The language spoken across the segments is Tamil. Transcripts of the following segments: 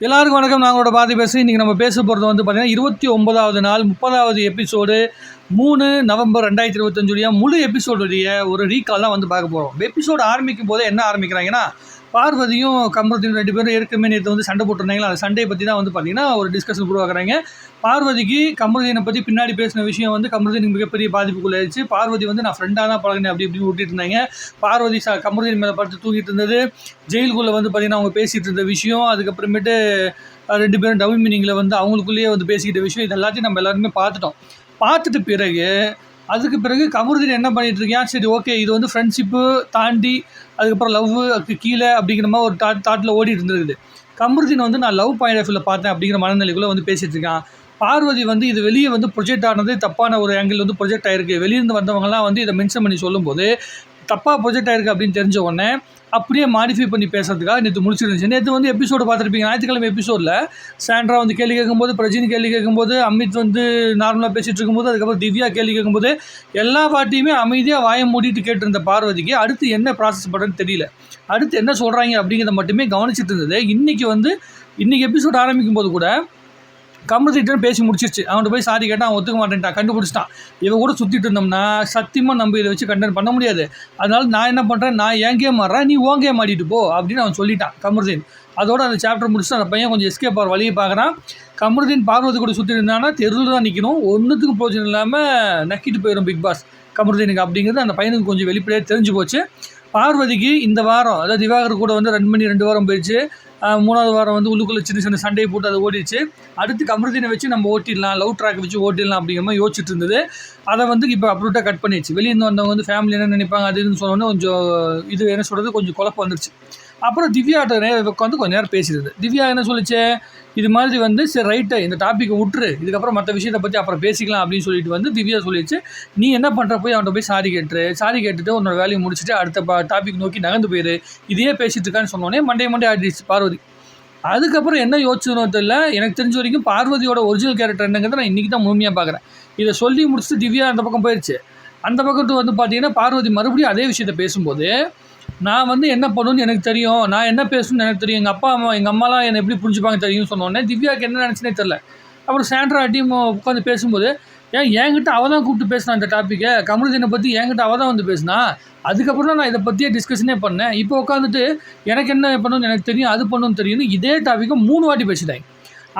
எல்லாருக்கும் வணக்கம். நாங்களோட பாதி பேச இன்றைக்கி நம்ம பேச போகிறது வந்து பார்த்திங்கன்னா இருபத்தி ஒன்பதாவது நாள் முப்பதாவது எபிசோடு மூணு நவம்பர் ரெண்டாயிரத்தி இருபத்தஞ்சுடைய முழு எபிசோடுடைய ஒரு ரீகால் தான் வந்து பார்க்க போகிறோம் எபிசோடு ஆரம்பிக்கும் போது என்ன ஆரம்பிக்கிறாங்கன்னா பார்வதியும் கமருதீன் ரெண்டு பேரும் ஏற்கனவே நேற்று வந்து சண்டை போட்டிருந்தாங்களா? அந்த சண்டையை பற்றி தான் வந்து பார்த்தீங்கன்னா ஒரு டிஸ்கஷன் உருவாக்குறாங்க பார்வதிக்கு கமருதீனை பற்றி பின்னாடி பேசின விஷயம் வந்து கமருதீனுக்கு மிகப்பெரிய பாதிப்புக்குள்ளாயிருச்சு பார்வதி வந்து நான் ஃப்ரெண்டாக தான் பழகினேன் அப்படி இப்படி விட்டுட்டு இருந்தாங்க. பார்வதி சா கமருதீன் மேலே படுத்து தூங்கிட்டு இருந்தது. ஜெயிலுக்குள்ளே வந்து பார்த்திங்கன்னா அவங்க பேசிகிட்டு இருந்த விஷயம் அதுக்கப்புறமேட்டு ரெண்டு பேரும் டபுள் மீனிங்கில் வந்து அவங்களுக்குள்ளேயே வந்து பேசிக்கிட்ட விஷயம் இது எல்லாத்தையும் நம்ம எல்லாருமே பார்த்துட்டோம். பார்த்துட்டு பிறகு அதுக்கு பிறகு கமருதீன் என்ன பண்ணிட்டு இருக்கியான் சரி ஓகே இது வந்து ஃப்ரெண்ட்ஷிப்பு தாண்டி அதுக்கப்புறம் லவ் அதுக்கு கீழே அப்படிங்கிற மாதிரி ஒரு தாட் தாட்டில் ஓடிட்டு இருந்திருக்குது. கமருதீன் வந்து நான் லவ் பாயிண்ட் ஆஃப் பார்த்தேன் அப்படிங்கிற மனநிலைக்குள்ளே வந்து பேசிட்டு இருக்கான். பார்வதி வந்து இது வெளியே வந்து ப்ரொஜெக்ட் ஆனது தப்பான ஒரு ஆங்கிள் வந்து ப்ரொஜெக்ட் ஆயிருக்கு. வெளியிருந்து வந்தவங்கலாம் வந்து இதை மென்ஷன் பண்ணி சொல்லும்போது தப்பாக ப்ரொஜெக்ட் ஆயிருக்கு அப்படின்னு தெரிஞ்ச உடனே அப்படியே மாடிஃபை பண்ணி பேசுறதுக்காக நேற்று முடிச்சிருந்துச்சு. நேற்று வந்து எபிசோடு பார்த்துருப்பீங்க. ஞாயிற்றுக்கிழமை எபிசோடில் சாண்ட்ரா வந்து கேள்வி கேட்கும்போது பிரஜின் கேள்வி கேட்கும்போது அமித் வந்து நார்மலாக பேசிகிட்டு இருக்கும்போது அதுக்கப்புறம் திவ்யா கேள்வி கேட்கும்போது எல்லா வாட்டியுமே அமைதியாக வாய மூடிட்டு கேட்டிருந்த பார்வதிக்கு அடுத்து என்ன ப்ராசஸ் பண்ணுறதுன்னு தெரியல. அடுத்து என்ன சொல்கிறாங்க அப்படிங்கிறத மட்டுமே கவனிச்சிட்டு இருந்தது. இன்றைக்கி வந்து இன்றைக்கி எபிசோட் ஆரம்பிக்கும் போது கூட கமர்த்திட்டு பேசி முடிச்சிருச்சு. அவன்கிட்ட போய் சாரி கேட்டால் அவன் ஒத்துக்க மாட்டேன்ட்டான் கண்டுபிடிச்சிட்டான். இவன் கூட சுற்றிட்டு இருந்தோம்னா சத்தியமாக நம்ம இதை வச்சு கண்டென்ட் பண்ண முடியாது. அதனால நான் என்ன பண்ணுறேன் நான் என் கேம் ஆடுறேன் நீ ஓங்கே கேம் ஆடிட்டு போ அப்படின்னு அவன் சொல்லிட்டான் கமருதீன் அதோட அந்த சாப்டர் முடிச்சுட்டு அந்த பையன் கொஞ்சம் எஸ்கேப் ஆகிற வழியை பார்க்குறான். கமருதீன் பார்வதி கூட சுற்றி இருந்தானா தெருவில் தான் நிற்கணும் ஒன்றுத்துக்கும் பிரோஜனம் இல்லாமல் நக்கிட்டு போயிடும் பிக் பாஸ் கமருதீனுக்கு அப்படிங்கிறது அந்த பையனுக்கு கொஞ்சம் வெளிப்படையாக தெரிஞ்சு போச்சு. பார்வதிக்கு இந்த வாரம் அதாவது திவாகர் கூட வந்து ரெண்டு மணி ரெண்டு வாரம் போயிடுச்சு. மூணாவது வாரம் வந்து உள்ளுக்குள்ளே சின்ன சின்ன சண்டையை போட்டு அது ஓடிடுச்சு. அடுத்து கமருதீனை வச்சு நம்ம ஓட்டிடலாம் லவ் ட்ராக் வச்சு ஓட்டிடலாம் அப்படிங்கிற மாதிரி யோசிச்சுட்டு இருந்தது. அதை வந்து இப்போ அப்ரூட்டாக கட் பண்ணிடுச்சு வெளியே இருந்து வந்தவங்க வந்து ஃபேமிலி என்ன நினைப்பாங்க அது இதுன்னு சொன்னோன்னே கொஞ்சம் இது என்ன சொல்கிறது கொஞ்சம் குழப்பம் வந்துருச்சு. அப்புறம் திவ்யாட்ட நே- உட்காந்து கொஞ்ச நேரம் பேசிடுது. திவ்யா என்ன சொல்லிச்சு? இது மாதிரி வந்து சரி ரைட்டு இந்த டாப்பிக்கை விட்டுரு. இதுக்கப்புறம் மற்ற விஷயத்தை பற்றி அப்புறம் பேசிக்கலாம் அப்படின்னு சொல்லிட்டு வந்து திவ்யா சொல்லிடுச்சு நீ என்ன பண்ணுற போய் அவன்கிட்ட போய் சாரி கேட்டுரு. சாரி கேட்டுட்டு உன்னோட வேலையை முடிச்சுட்டு அடுத்த டாபிக் நோக்கி நகர்ந்து போயிரு. இதையே பேசிகிட்டு இருக்கான்னு சொன்னோடனே மண்டே மண்டே ஆடிடுச்சு பார்வதி. அதுக்கப்புறம் என்ன யோசிச்சுனோ தெரியல. எனக்கு தெரிஞ்ச வரைக்கும் பார்வதியோட ஒரிஜினல் கேரக்டர் என்னங்கிறத நான் இன்றைக்கி தான் முழுமையாக பார்க்குறேன். இதை சொல்லி முடிச்சுட்டு திவ்யா அந்த பக்கம் போயிடுச்சு அந்த பக்கத்து வந்து பார்த்தீங்கன்னா பார்வதி மறுபடியும் அதே விஷயத்த பேசும்போது நான் வந்து என்ன பண்ணணும்னு எனக்கு தெரியும். நான் என்ன பேசணும்னு எனக்கு தெரியும். எங்கள் அப்பா அம்மா எங்கள் அம்மாலாம் என்னை எப்படி புரிஞ்சுப்பாங்க தெரியும்னு சொன்னோடனே திவ்யாவுக்கு என்ன நினச்சுனே தெரில அப்புறம் சாண்ட்ரா டீம் உட்காந்து பேசும்போது ஏன் என்கிட்ட அவள் தான் கூப்பிட்டு பேசினா அந்த டாப்பிக்கை கமருதீனை பற்றி என்கிட்ட அவள் தான் வந்து பேசினா? அதுக்கப்புறம் தான் நான் இதை பற்றியே டிஸ்கஷனே பண்ணேன். இப்போ உட்காந்துட்டு எனக்கு என்ன பண்ணணும்னு எனக்கு தெரியும் அது பண்ணணும்னு தெரியும்னு இதே டாப்பிக்கை மூணு வாட்டி பேசிட்டாங்க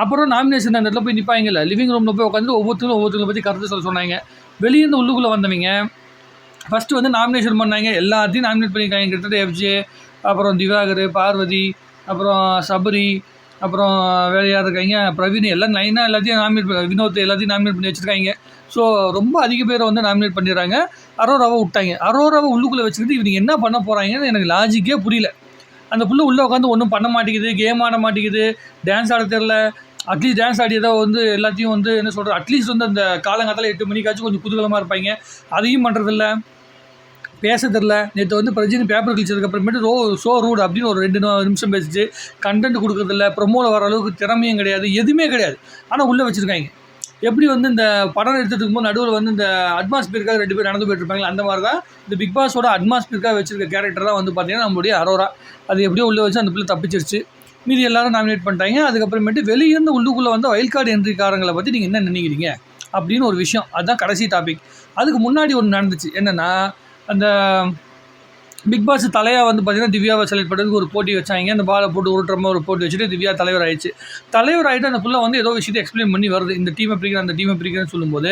அப்புறம் நாமினேஷன் அந்த இடத்துல போய் நிற்பாங்கல்ல லிவிங் ரூமில் போய் உட்காந்து ஒவ்வொருத்தரும் ஒவ்வொருத்தங்களை பற்றி கருத்து சொல்ல சொன்னாங்க. வெளியேருந்து உள்ளுக்குள்ளே வந்தவங்க ஃபஸ்ட்டு வந்து நாமினேஷன் பண்ணாங்க. எல்லாத்தையும் நாமினேட் பண்ணியிருக்காங்க. கிட்டத்தட்ட எஃப்ஜே அப்புறம் திவாகர் பார்வதி அப்புறம் சபரி அப்புறம் வேறு யார் இருக்காங்க? பிரவீன் எல்லாம் லைனாக எல்லாத்தையும் நாமினேட் வினோத் எல்லாத்தையும் நாமினேட் பண்ணி வச்சுருக்காங்க. ஸோ ரொம்ப அதிக பேரை வந்து நாமினேட் பண்ணிடுறாங்க. அரோராவை விட்டாங்க. அரோராவை உள்ளுக்குள்ளே வச்சுக்கிட்டு இவங்க என்ன பண்ண போகிறாங்கன்னு எனக்கு லாஜிக்கே புரியல. அந்த புள்ள உள்ளே உட்காந்து ஒன்றும் பண்ண மாட்டேங்குது கேம் ஆட மாட்டேங்குது டான்ஸ் ஆட தெரில அட்லீஸ்ட் டான்ஸ் ஆடியதோ வந்து எல்லாத்தையும் வந்து என்ன சொல்கிறது அட்லீஸ்ட் வந்து அந்த காலங்காலத்தில் எட்டு மணிக்காச்சும் கொஞ்சம் குதூகலமாக இருப்பாங்க. அதையும் பண்ணுறதில்ல பேச தெரில நேற்று வந்து பிரஜினி பேப்பர் கிழிச்சதுக்கு அப்புறமேட்டு ரோ ஷோ ரூட் அப்படின்னு ஒரு ரெண்டு நிமிஷம் பேசிச்சு. கண்டென்ட் கொடுக்கறதில்ல ப்ரொமோவில் வர அளவுக்கு திறமையும் கிடையாது எதுவுமே கிடையாது. ஆனால் உள்ளே வச்சுருக்காங்க. எப்படி வந்து இந்த படம் எடுத்துட்டு இருக்கும்போது நடுவில் வந்து இந்த அட்மாஸ்பியருக்காக ரெண்டு பேர் நடந்து போயிட்டுருப்பாங்க அந்த மாதிரி தான் இந்த பிக் பாஸோட அட்மாஸ்பியருக்காக வச்சிருக்க கேரக்டர் தான் வந்து பார்த்தீங்கன்னா நம்மளுடைய அரோரா. அது எப்படியோ உள்ளே வச்சு அந்த பிள்ளை தப்பிச்சிருச்சு. மீதி எல்லாரும் நாமினேட் பண்ணிட்டாங்க. அதுக்கப்புறமேட்டு வெளியிருந்து உள்ளுக்குள்ளே வந்து வயல் கார்டு என்ட்ரிக்காரங்களை பற்றி நீங்கள் என்ன நினைக்கிறீங்க? அப்படின்னு ஒரு விஷயம். அதுதான் கடைசி டாபிக் அதுக்கு முன்னாடி ஒன்று நடந்துச்சு. என்னென்னா அந்த பிக் பாஸ் தலையாக வந்து பார்த்தீங்கன்னா திவ்யாவை செலக்ட் பண்ணுறதுக்கு ஒரு போட்டி வச்சாங்க. அந்த பாலை போட்டு உருட்டுற மாதிரி ஒரு போட்டி வச்சுட்டு திவ்யா தலைவர் ஆயிடுச்சு. தலைவர் ஆகிட்டு அந்த புள்ள வந்து ஏதோ விஷயத்தை எக்ஸ்பிளைன் பண்ணி வருது. இந்த டீமை பிரிக்கிறேன் அந்த டீமை பிரிக்கிறேன்னு சொல்லும்போது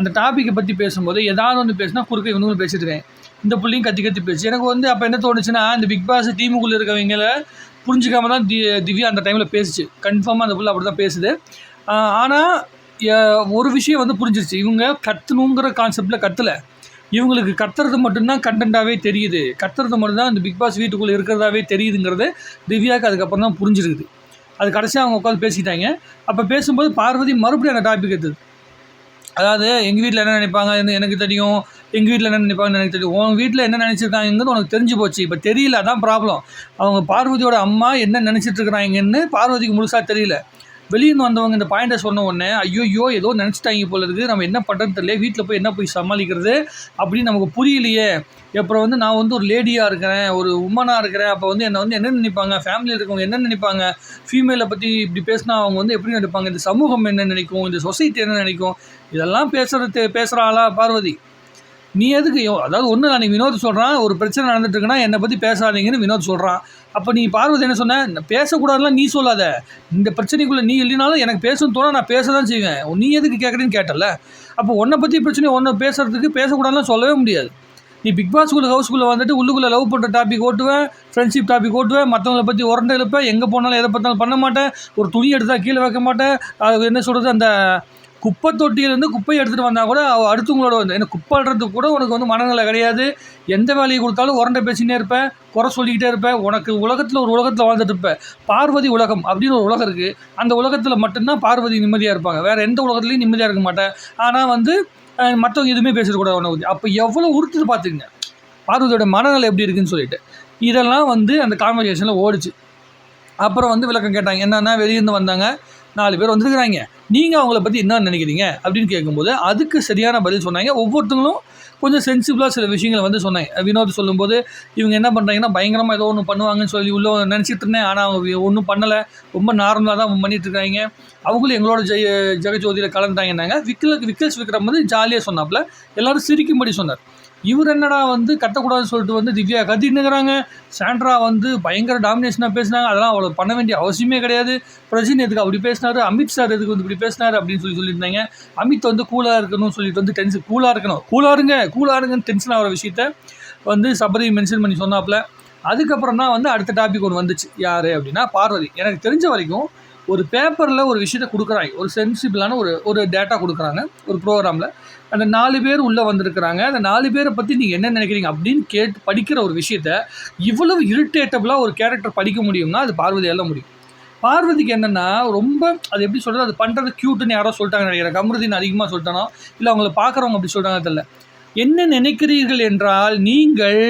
அந்த டாப்பிக்கை பற்றி பேசும்போது ஏதாவது ஒன்று பேசினா குறுக்க இவனுங்களும் பேசிட்டுருக்கேன் இந்த புள்ளையும் கத்தி கத்தி பேசி எனக்கு வந்து அப்போ என்ன தோணுச்சுன்னா இந்த பிக் பாஸ் டீமுக்குள்ளே இருக்கவங்கள புரிஞ்சுக்காம தான் தி திவ்யா அந்த டைமில் பேசிச்சு. கன்ஃபார்மாக அந்த புள்ள அப்படி தான் பேசுது ஆனால் ஒரு விஷயம் வந்து புரிஞ்சிருச்சு. இவங்க கத்துணுங்கிற கான்செப்டில் கத்தலை. இவங்களுக்கு கத்துறது மட்டும்தான் கண்டென்ட்டாகவே தெரியுது. கத்துறது மட்டும்தான் இந்த பிக் பாஸ் வீட்டுக்குள்ளே இருக்கிறதாவே தெரியுதுங்கிறது திவ்யாவுக்கு அதுக்கப்புறம் தான் புரிஞ்சிருக்குது. அது கடைசியாக அவங்க உட்காந்து பேசிக்கிட்டாங்க அப்போ பேசும்போது பார்வதி மறுபடியும் அந்த டாபிக் எடுத்தது. அதாவது எங்கள் வீட்டில் என்ன நினைப்பாங்க? என்ன- எனக்கு தெரியும். எங்கள் வீட்டில் என்ன நினைப்பாங்கன்னு எனக்கு தெரியும். உன் வீட்டில் என்ன நினச்சிருக்காங்கங்கிறது உனக்கு தெரிஞ்சு போச்சு. இப்போ தெரியல அதான் ப்ராப்ளம் அவங்க பார்வதியோட அம்மா என்ன நினச்சிட்டு இருக்கிறாங்கன்னு பார்வதிக்கு முழுசாக தெரியல. வெளியிருந்து வந்தவங்க இந்த பாயிண்டை சொன்ன உடனே ஐயோ ஏதோ நினச்சிட்டாங்க போல இருக்குது நம்ம என்ன பண்ணுறதுன்னு தெரியல. வீட்டில் போய் என்ன போய் சமாளிக்கிறது அப்படின்னு நமக்கு புரியலையே. அப்புறம் வந்து நான் வந்து ஒரு லேடியாக இருக்கிறேன் ஒரு உமனாக இருக்கிறேன். அப்போ வந்து என்னை வந்து என்ன நினைப்பாங்க? ஃபேமிலியில் இருக்கவங்க என்ன நினைப்பாங்க? ஃபீமேலை பற்றி இப்படி பேசினா அவங்க வந்து எப்படி நினைப்பாங்க? இந்த சமூகம் என்ன நினைக்கும்? இந்த சொசைட்டி என்ன நினைக்கும்? இதெல்லாம் பேசுகிறது பேசுகிற ஆளா பார்வதி. நீ எதுக்கு? அதாவது ஒன்று நான் வினோத் சொல்கிறான் ஒரு பிரச்சனை நடந்துட்டுருக்குன்னா என்னை பற்றி பேசாதீங்கன்னு வினோத் சொல்கிறான் அப்போ நீ பார்வதி என்ன சொன்ன? பேசக்கூடாதுலாம் நீ சொல்லாத. இந்த பிரச்சனைக்குள்ளே நீ இல்லைனாலும் எனக்கு பேசணும்னு தோணா நான் பேச தான் செய்வேன் நீ எதுக்கு கேட்குறேன்னு கேட்டல அப்போ உன்னை பற்றி பிரச்சனை ஒன்றை பேசுறதுக்கு பேசக்கூடாதுலாம் சொல்லவே முடியாது. நீ பிக் பாஸ் ஹவுஸ்குள்ளே வந்துட்டு உள்ளுக்குள்ளே லவ் பண்ணுற டாபிக் ஓட்டுவேன் ஃப்ரெண்ட்ஷிப் டாபிக் ஓட்டுவேன் மற்றவங்கள பற்றி உரண்டை எழுப்பேன் எங்கே போனாலும் எதை பார்த்தாலும் பண்ண மாட்டேன் ஒரு துணி எடுத்தால் கீழே வைக்க மாட்டேன் அது என்ன சொல்கிறது அந்த குப்பை தொட்டியிலேருந்து குப்பையை எடுத்துகிட்டு வந்தால் கூட அடுத்தவங்களோட வந்து எனக்கு குப்பை கூட உனக்கு வந்து மனநிலை கிடையாது. எந்த வேலையை கொடுத்தாலும் உரண்டை பேசினே இருப்பேன் குறை சொல்லிக்கிட்டே இருப்பேன். உனக்கு உலகத்தில் ஒரு உலகத்தில் வாழ்ந்துட்டு இருப்பேன் பார்வதி உலகம் அப்படின்னு ஒரு உலகம் இருக்குது அந்த உலகத்தில் மட்டும்தான் பார்வதி நிம்மதியாக இருப்பாங்க. வேறு எந்த உலகத்துலையும் நிம்மதியாக இருக்க மாட்டேன். ஆனால் வந்து மற்றவங்க எதுவுமே பேசக்கூடாது உனக்கு அப்போ எவ்வளோ உறுத்துட்டு பார்த்துக்குங்க பார்வதியோட மனநிலை எப்படி இருக்குன்னு சொல்லிட்டு. இதெல்லாம் வந்து அந்த கான்வர்சேஷனில் ஓடிச்சு. அப்புறம் வந்து விளக்கம் கேட்டாங்க. என்னென்னா வெளியிருந்து வந்தாங்க. நாலு பேர் வந்துருக்குறாங்க. நீங்கள் அவங்கள பற்றி என்ன நினைக்கிறீங்க? அப்படின்னு கேட்கும்போது அதுக்கு சரியான பதில் சொன்னாங்க. ஒவ்வொருத்தங்களும் கொஞ்சம் சென்சிபிளாக சில விஷயங்களை வந்து சொன்னாங்க. வினோத் சொல்லும்போது இவங்க என்ன பண்ணுறாங்கன்னா பயங்கரமாக ஏதோ ஒன்று பண்ணுவாங்கன்னு சொல்லி உள்ள நினச்சிட்டு இருந்தேன். ஆனால் அவங்க ஒன்றும் பண்ணலை. ரொம்ப நார்மலாக தான் பண்ணிட்டு இருக்காங்க. அவங்களும் எங்களோட ஜெய ஜெகஜோதியில் கலந்துட்டாங்கன்னாங்க. விக்கல் விக்கல்ஸ் விக்ரம் வந்து ஜாலியாக சொன்னாப்புல. எல்லாரும் சிரிக்கும்படி சொன்னார். இவர் என்னடா வந்து கட்டக்கூடாதுன்னு சொல்லிட்டு வந்து திவ்யா கத்தின்னுங்கிறாங்க சாண்ட்ரா வந்து பயங்கர டாமினேஷனாக பேசினாங்க. அதெல்லாம் அவ்வளோ பண்ண வேண்டிய அவசியமே கிடையாது. பிரஜின் எதுக்கு அப்படி பேசினாரு? அமித் சார் எதுக்கு வந்து இப்படி பேசினாரு அப்படின்னு சொல்லி சொல்லியிருந்தாங்க. அமித் வந்து கூலாக இருக்கணும்னு சொல்லிட்டு வந்து டென்ஷன் கூலாக இருக்கணும். கூலாக இருங்க கூலாக இருங்கன்னு டென்ஷன் ஆகிற விஷயத்த வந்து சபரி மென்ஷன் பண்ணி சொன்னாப்புல. அதுக்கப்புறம் தான் வந்து அடுத்த டாபிக் ஒன்று வந்துச்சு. யார் அப்படின்னா பார்வதி. எனக்கு தெரிஞ்ச வரைக்கும் ஒரு பேப்பரில் ஒரு விஷயத்தை கொடுக்குறாங்க. ஒரு சென்சிபிளான ஒரு ஒரு டேட்டா கொடுக்குறாங்க ஒரு ப்ரோக்ராமில் அந்த நாலு பேர் உள்ளே வந்திருக்கிறாங்க. அந்த நாலு பேரை பற்றி நீங்கள் என்ன நினைக்கிறீங்க அப்படின்னு கேட்டு படிக்கிற ஒரு விஷயத்த இவ்வளவு இரிட்டேட்டபுளாக ஒரு கேரக்டர் படிக்க முடியும்னா அது பார்வதியால் முடியும். பார்வதிக்கு என்னென்னா ரொம்ப அது எப்படி சொல்கிறது அது பண்ணுறது க்யூட்டுன்னு யாரோ சொல்லிட்டாங்க நினைக்கிறேன். கமருதின் அதிகமாக சொல்லிட்டானோ? இல்லை அவங்கள பார்க்குறவங்க அப்படி சொல்கிறாங்க தெரியல. என்ன நினைக்கிறீர்கள் என்றால் நீங்கள்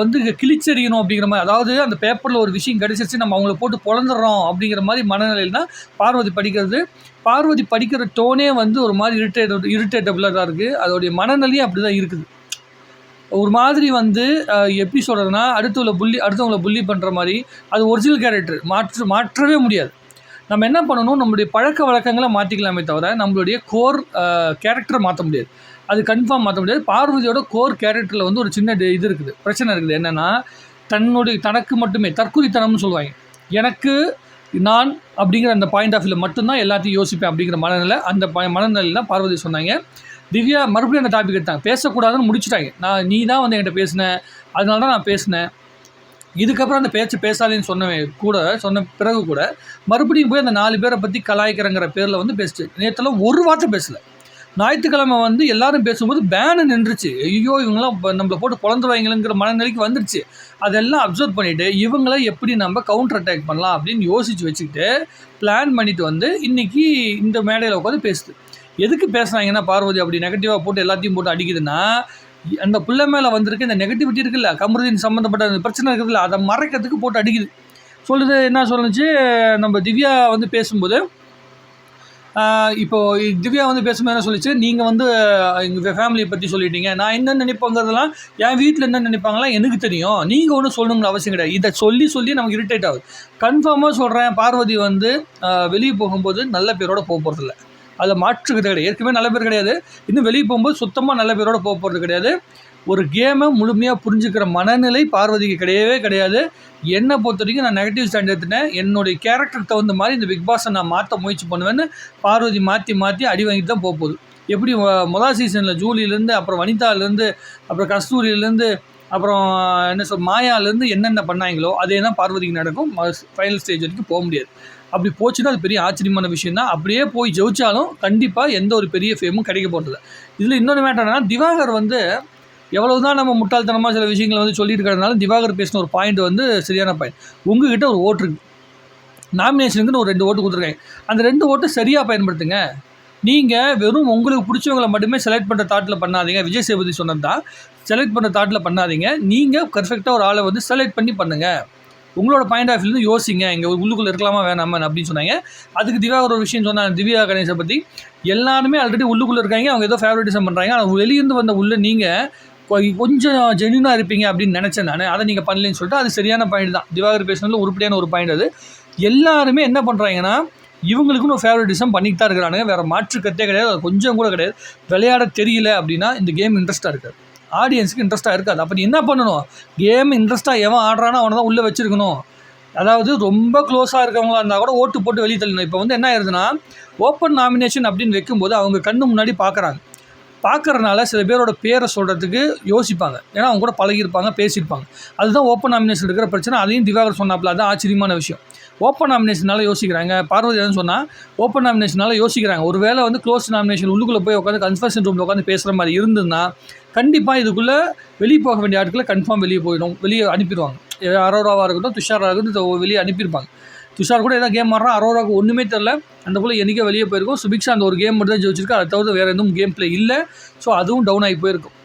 வந்து கிழிச்செறியணும் அப்படிங்கிற மாதிரி அதாவது அந்த பேப்பரில் ஒரு விஷயம் கிடைச்சிருச்சு நம்ம அவங்கள போட்டு பொழந்துடுறோம் அப்படிங்கிற மாதிரி மனநிலையில் தான் பார்வதி படிக்கிறது பார்வதி படிக்கிற டோனே வந்து ஒரு மாதிரி இரிட்டேட் இரிட்டேட்டபுளாக தான் இருக்குது அதோடைய மனநிலையும் அப்படி தான் இருக்குது. ஒரு மாதிரி வந்து எப்படி சொல்கிறதுனா அடுத்தவங்கள புள்ளி அடுத்தவங்கள புள்ளி பண்ணுற மாதிரி அது ஒரிஜினல் கேரக்டர் மாற்று மாற்றவே முடியாது. நம்ம என்ன பண்ணணும் நம்மளுடைய பழக்க வழக்கங்களை மாற்றிக்கலாமே தவிர நம்மளுடைய கோர் கேரக்டரை மாற்ற முடியாது. அது கன்ஃபார்ம் மாற்ற முடியாது. பார்வதியோட கோர் கேரக்டரில் வந்து ஒரு சின்ன இது இருக்குது. பிரச்சனை இருக்குது. என்னென்னா தன்னுடைய தனக்கு மட்டுமே தற்கொலைத்தனம்னு சொல்லுவாங்க. எனக்கு நான் அப்படிங்கிற அந்த பாயிண்ட் ஆஃப் வியூவில் மட்டும்தான் எல்லாத்தையும் யோசிப்பேன் அப்படிங்கிற மனநிலை அந்த பாய் மனநிலையில் தான் பார்வதி சொன்னாங்க. திவ்யா மறுபடியும் அந்த டாபிக் எடுத்தாங்க. பேசக்கூடாதுன்னு முடிச்சுட்டாங்க. நான் நீ தான் வந்து என்கிட்ட பேசினேன் அதனால தான் நான் பேசினேன். இதுக்கப்புறம் அந்த பேச்சு பேசாதேன்னு சொன்னவன் கூட சொன்ன பிறகு கூட மறுபடியும் போய் அந்த நாலு பேரை பற்றி கலாய்க்கிறங்கிற பேரில் வந்து பேசிட்டு நேற்றுலாம் ஒரு வார்த்தை பேசலை. ஞாயிற்றுக்கிழமை வந்து எல்லாரும் பேசும்போது பேனு நின்றுச்சு. ஐயோ இவங்களாம் நம்மளை போட்டு குழந்துருவாங்களேங்கிற மனநிலைக்கு வந்துருச்சு. அதெல்லாம் அப்சர்வ் பண்ணிவிட்டு இவங்கள எப்படி நம்ம கவுண்டர் அட்டாக் பண்ணலாம் அப்படின்னு யோசித்து வச்சுக்கிட்டு பிளான் பண்ணிட்டு வந்து இன்றைக்கி இந்த மேடையில் உட்காந்து பேசுது. எதுக்கு பேசுனாங்கன்னா பார்வதி அப்படி நெகட்டிவாக போட்டு எல்லாத்தையும் போட்டு அடிக்குதுன்னா அந்த பிள்ளை மேலே வந்திருக்க இந்த நெகட்டிவிட்டி இருக்குல்ல கமருதீன் சம்மந்தப்பட்ட அந்த பிரச்சனை இருக்குதுல்ல அதை மறைக்கிறதுக்கு போட்டு அடிக்குது. சொல்லுது என்ன சொல்லுச்சு நம்ம திவ்யா வந்து பேசும்போது இப்போது திவ்யா வந்து பேசும்போது என்ன சொல்லிச்சு? நீங்கள் வந்து எங்கள் ஃபேமிலியை பற்றி சொல்லிட்டீங்க. நான் என்ன நினைப்போங்கிறதெல்லாம் என் வீட்டில் என்ன நினைப்பாங்களா எனக்கு தெரியும். நீங்கள் ஒன்றும் சொல்லணுங்கிற அவசியம் கிடையாது. இதை சொல்லி சொல்லி நமக்கு இரிட்டேட் ஆகுது. கன்ஃபார்மாக சொல்கிறேன் பார்வதி வந்து வெளியே போகும்போது நல்ல பேரோட போக போகிறதில்ல அதில் மாற்று கிடையாது. ஏற்கனவே நல்ல பேர் கிடையாது. இன்னும் வெளியே போகும்போது சுத்தமாக நல்ல பேரோட போக போகிறது கிடையாது. ஒரு கேமை முழுமையாக புரிஞ்சுக்கிற மனநிலை பார்வதிக்கு கிடையவே கிடையாது. என்னை பொறுத்த வரைக்கும் நான் நெகட்டிவ் ஸ்டாண்ட் எடுத்துட்டேன். என்னுடைய கேரக்டர் தகுந்த மாதிரி இந்த பிக் பாஸை நான் மாற்ற முயற்சி பண்ணுவேன்னு பார்வதி மாற்றி மாற்றி அடி வாங்கிட்டு தான் போக போகுது. எப்படி முதல் சீசனில் ஜூலியிலேருந்து அப்புறம் வனிதாலேருந்து அப்புறம் கஸ்தூரியிலேருந்து அப்புறம் என்ன சொல் மாயாலேருந்து என்னென்ன பண்ணாங்களோ அதே தான் பார்வதிக்கு நடக்கும். ஃபைனல் ஸ்டேஜ் வரைக்கும் போக முடியாது. அப்படி போச்சுன்னா அது பெரிய ஆச்சரியமான விஷயம் தான் அப்படியே போய் ஜெயிச்சாலும் கண்டிப்பாக எந்த ஒரு பெரிய ஃபேமும் கிடைக்க போகிறது இதில் இன்னொன்று மேட்டர் என்னன்னா திவாகர் வந்து எவ்வளவு தான் நம்ம முட்டாள்தனமாக சில விஷயங்களை வந்து சொல்லிட்டு இருக்கிறதுனால திவாகர் பேசின ஒரு பாயிண்ட் வந்து சரியான பாயிண்ட் உங்ககிட்ட ஒரு ஓட்டு இருக்கு. நாமினேஷனுக்குன்னு ஒரு ரெண்டு ஓட்டு கொடுத்துருக்காங்க. அந்த ரெண்டு ஓட்டு சரியாக பயன்படுத்துங்க. நீங்கள் வெறும் உங்களுக்கு பிடிச்சவங்களை மட்டுமே செலக்ட் பண்ணுற தாட்டில் பண்ணாதீங்க. விஜய் சேபதி சொன்னது தான் செலக்ட் பண்ணுற தாட்டில் பண்ணாதீங்க. நீங்கள் பர்ஃபெக்டாக ஒரு ஆளை வந்து செலக்ட் பண்ணி பண்ணுங்கள் உங்களோட பாயிண்ட் ஆஃப் வியூ யோசிங்க. இங்கே உள்ளுக்குள்ளே இருக்கலாமா வேணாமா அப்படின்னு சொன்னாங்க. அதுக்கு திவ்யா ஒரு விஷயம் சொன்னாங்க திவ்யா கணேசை பற்றி எல்லாருமே ஆல்ரெடி உள்ளுக்குள்ளே இருக்காங்க அவங்க ஏதோ ஃபேவரட்டிசம் பண்ணுறாங்க ஆனால் வெளியிருந்து வந்த உள்ள நீங்கள் கொஞ்சம் ஜென்யூனாக இருப்பீங்க அப்படின்னு நினச்சேன் நான். அதை நீங்கள் பண்ணலன்னு சொல்லிட்டு அது சரியான பாயிண்ட் தான். திவாகர் பேசுனதில் உருப்படியான ஒரு பாயிண்ட் அது. எல்லாருமே என்ன பண்ணுறாங்கன்னா இவங்களுக்குன்னு ஒரு ஃபேவரட்டிசம் பண்ணிக்கிட்டா தான் இருக்கிறானுங்க. வேறு மாற்று கத்தே கிடையாது. அது கொஞ்சம் கூட கிடையாது. விளையாட தெரியல அப்படின்னா இந்த கேம் இன்ட்ரெஸ்ட்டாக இருக்காது. ஆடியன்ஸுக்கு இன்ட்ரெஸ்ட்டாக இருக்காது. அப்போ நீ என்ன பண்ணணும்? கேம் இன்ட்ரெஸ்ட்டாக எவன் ஆடுறானோ அவனை தான் உள்ளே வச்சிருக்கணும். அதாவது ரொம்ப க்ளோஸாக இருக்கவங்களா இருந்தால் கூட ஓட்டு போட்டு வெளியே தள்ளணும். இப்போ வந்து என்ன ஆயிருதுன்னா ஓப்பன் நாமினேஷன் அப்படின்னு வைக்கும்போது அவங்க கண்ணு முன்னாடி பார்க்குறாங்க. பார்க்கறனால சில பேரோட பேரை சொல்கிறதுக்கு யோசிப்பாங்க. ஏன்னா அவங்க கூட பழகியிருப்பாங்க பேசியிருப்பாங்க. அதுதான் ஓப்பன் நாமினேஷன் இருக்கிற பிரச்சனை. அதையும் திவாகர் சொன்னாப்புல அதுதான் ஆச்சரியமான விஷயம். ஓப்பன் நாமினேஷனால யோசிக்கிறாங்க. பார்வதி எதுன்னு சொன்னால் ஓப்பன் நாமினேஷனால யோசிக்கிறாங்க. ஒரு வேளை வந்து க்ளோஸ் நாமினேஷன் உள்ளுக்குள்ளே போய் உட்காந்து கன்ஃபர்ஷன் ரூமில் உட்காந்து பேசுகிற மாதிரி இருந்ததுன்னா கண்டிப்பாக இதுக்குள்ளே வெளியே போக வேண்டிய ஆட்களை கன்ஃபார்ம் வெளியே போயிடும். வெளியே அனுப்பிடுவாங்க. அரோராவாக இருக்கட்டும் துஷாராக இருக்கட்டும் வெளியே அனுப்பியிருப்பாங்க. துஷார் கூட ஏதாவது கேம் ஆடுறான் அரோராவுக்கு ஒன்றுமே தெரில அந்த போல் என்றைக்கே வெளியே போயிருக்கும். சுபிக்ஷா அந்த ஒரு கேம் மட்டும் தான் ஜெயிச்சிருக்கு. அதை தவிர வேறு எதுவும் கேம் பிளே இல்லை. ஸோ அதுவும் டவுன் ஆகி போயிருக்கும்.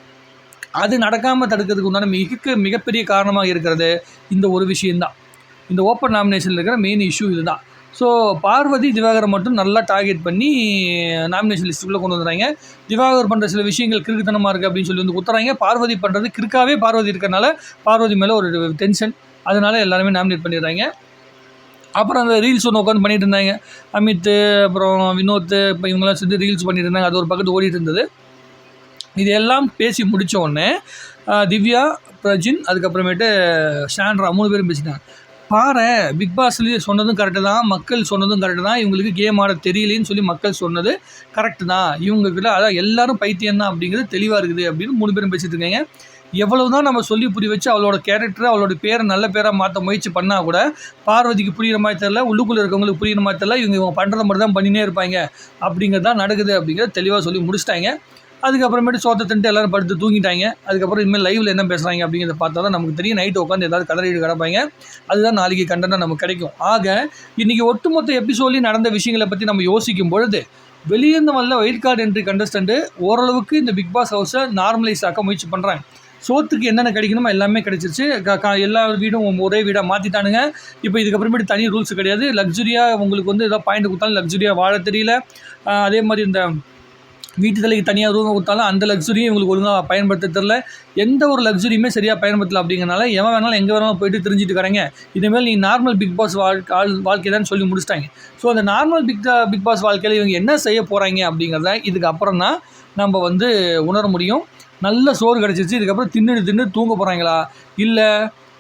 அது நடக்காமல் தடுக்கிறதுக்கு உண்டான மிக மிகப்பெரிய காரணமாக இருக்கிறது இந்த ஒரு விஷயந்தான் இந்த ஓப்பன் நாமினேஷனில் இருக்கிற மெயின் இஷ்யூ இதுதான். ஸோ பார்வதி திவாகரை மட்டும் நல்லா டார்கெட் பண்ணி நாமினேஷன் லிஸ்ட்டுக்குள்ளே கொண்டு வந்துடுறாங்க. திவாகர் பண்ணுற சில விஷயங்கள் கிறுக்குத்தனமாக இருக்குது அப்படின்னு சொல்லி வந்து குத்துறாங்க. பார்வதி பண்ணுறது கிறுக்காவே பார்வதி இருக்கிறனால பார்வதி மேலே ஒரு டென்ஷன் அதனால எல்லாருமே நாமினேட் பண்ணிடுறாங்க. அப்புறம் அந்த ரீல்ஸ் ஒன்று உட்காந்து பண்ணிகிட்டு இருந்தாங்க. அமித் அப்புறம் வினோத் இப்போ இவங்கெல்லாம் சேர்ந்து ரீல்ஸ் பண்ணிட்டு இருந்தாங்க. அது ஒரு பக்கத்து ஓடிட்டு இருந்தது. இது எல்லாம் பேசி முடித்த உடனே திவ்யா பிரஜின் அதுக்கப்புறமேட்டு ஷான்ரா மூணு பேரும் பேசிட்டாங்க. பாரு பிக் பாஸ்லேயே சொன்னதும் கரெக்டு தான். மக்கள் சொன்னதும் கரெக்டு தான். இவங்களுக்கு கேம் ஆட தெரியலேன்னு சொல்லி மக்கள் சொன்னது கரெக்டு தான். இவங்கக்கிட்ட அதான் எல்லாரும் பைத்தியம் தான் அப்படிங்கிறது தெளிவாக இருக்குது அப்படின்னு மூணு பேரும் பேசிட்டு இருக்கீங்க. எவ்வளவு தான் நம்ம சொல்லி புரிய வச்சு அவளோட கேரக்டர் அவளோட பேரை நல்ல பேராக மாற்ற முயற்சி பண்ணால் கூட பார்வதிக்கு புரியிற மாதிரி தெரில உள்ளுக்குள்ளே இருக்கவங்களுக்கு புரியுற மாதிரி தெரில இவங்க இவங்க பண்ணுறத மட்டும் தான் பண்ணினே இருப்பாங்க அப்படிங்கிறது தான் நடக்குது அப்படிங்கிறத தெளிவாக சொல்லி முடிச்சிட்டாங்க. அதுக்கப்புறமேட்டு சோத்தை தின்ட்டு எல்லோரும் படுத்து தூங்கிட்டாங்க. அதுக்கப்புறம் இனிமேல் லைவில் என்ன பேசுகிறாங்க அப்படிங்கிறத பார்த்தா தான் நமக்கு தெரியும். நைட்டு உட்காந்து ஏதாவது கதறிட்டு கிடப்பாங்க. அதுதான் நாளைக்கு கண்டனம் நமக்கு கிடைக்கும். ஆக இன்றைக்கி ஒட்டுமொத்த எபிசோட்லேயும் நடந்த விஷயங்களை பற்றி நம்ம யோசிக்கும் பொழுது வெளியேந்து வல்ல ஒயிட் கார்டு என்ட்ரி கண்டஸ்டண்ட்டு ஓரளவுக்கு இந்த பிக் பாஸ் ஹவுஸை நார்மலைஸ் ஆக்க முயற்சி பண்ணுறாங்க சோத்துக்கு என்னென்ன கிடைக்கணுமோ எல்லாமே கிடைச்சிருச்சு. க- எல்லா வீடும் ஒரே வீடாக மாற்றிட்டானுங்க இப்போ இதுக்கப்புறமேட்டு தனி ரூல்ஸ் கிடையாது. லக்ஸுரியாக உங்களுக்கு வந்து ஏதாவது பாயிண்ட் கொடுத்தாலும் லக்ஸுரியாக வாழ தெரியல. அதே மாதிரி இந்த வீட்டு தலைக்கு தனியாக ரூம் கொடுத்தாலும் அந்த லக்ஸுரியும் இவங்களுக்கு ஒழுங்காக பயன்படுத்த தெரில எந்த ஒரு லக்ஸுரியுமே சரியாக பயன்படுத்தல அப்படிங்கிறனால எவன் வேணாலும் எங்கே வேணாலும் போயிட்டு தெரிஞ்சுட்டு இருக்கிறாங்க இதுமாரி நீ நார்மல் பிக் பாஸ் வாழ்க்கை ஆள் வாழ்க்கை தான் சொல்லி முடிச்சிட்டாங்க. ஸோ அந்த நார்மல் பிக் பிக் பாஸ் வாழ்க்கையில் இவங்க என்ன செய்ய போகிறாங்க அப்படிங்கிறத இதுக்கு அப்புறம் தான் நம்ம வந்து உணர முடியும். நல்ல சோறு கிடச்சிச்சு இதுக்கப்புறம் தின்னு தின்னு தூங்க போகிறாங்களா இல்லை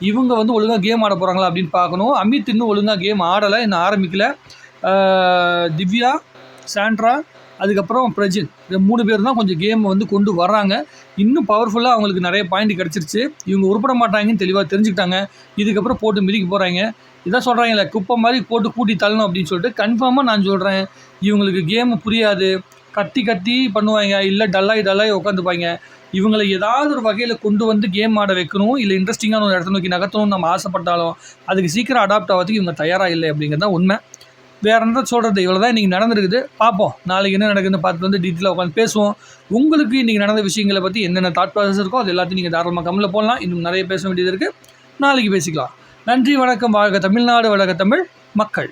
இவங்க வந்து ஒழுங்காக கேம் ஆட போகிறாங்களா அப்படின்னு பார்க்கணும். அமித் இன்னும் ஒழுங்காக கேம் ஆடலை இன்னும் ஆரம்பிக்கலை. திவ்யா சாண்ட்ரா அதுக்கப்புறம் பிரஜின் இந்த மூணு பேர் தான் கொஞ்சம் கேம் வந்து கொண்டு வர்றாங்க. இன்னும் பவர்ஃபுல்லாக அவங்களுக்கு நிறைய பாயிண்ட் கிடச்சிருச்சு. இவங்க உருப்பட மாட்டாங்கன்னு தெளிவாக தெரிஞ்சுக்கிட்டாங்க. இதுக்கப்புறம் போட்டு மிதிக்க போகிறாங்க இதான் சொல்கிறாங்களே குப்பை மாதிரி போட்டு கூட்டி தள்ளணும் அப்படின்னு சொல்லிட்டு கன்ஃபார்மாக நான் சொல்கிறேன் இவங்களுக்கு கேம் புரியாது. கத்தி கத்தி பண்ணுவாங்க. இல்லை டல்லாகி டல்லாகி உட்காந்துப்பாங்க இவங்களை ஏதாவது ஒரு வகையில் கொண்டு வந்து கேம் ஆட வைக்கணும். இல்லை இன்ட்ரெஸ்டிங்கான ஒரு இடத்த நோக்கி நகர்த்தணும்னு நம்ம ஆசைப்பட்டாலும் அதுக்கு சீக்கிரம் அடாப்ட் ஆகிறதுக்கு இவங்க தயாராக இல்லை அப்படிங்கிறது தான் உண்மை. வேற என்ன சொல்கிறது இவ்வளோ தான் இன்றைக்கி நடந்திருக்குது. பார்ப்போம். நாளைக்கு என்ன நடக்குதுன்னு பார்த்து வந்து டீட்டெயிலாக உட்காந்து பேசுவோம். உங்களுக்கு இன்றைக்கி நடந்த விஷயங்களை பற்றி என்னென்ன தாட் ப்ராசஸ் இருக்கோ அது எல்லாத்தையும் நீங்கள் தாராளமாக கம்மில் போடலாம். இன்னும் நிறைய பேச வேண்டியது இருக்குது நாளைக்கு பேசிக்கலாம். நன்றி வணக்கம். வாழ்க தமிழ்நாடு வழக தமிழ் மக்கள்.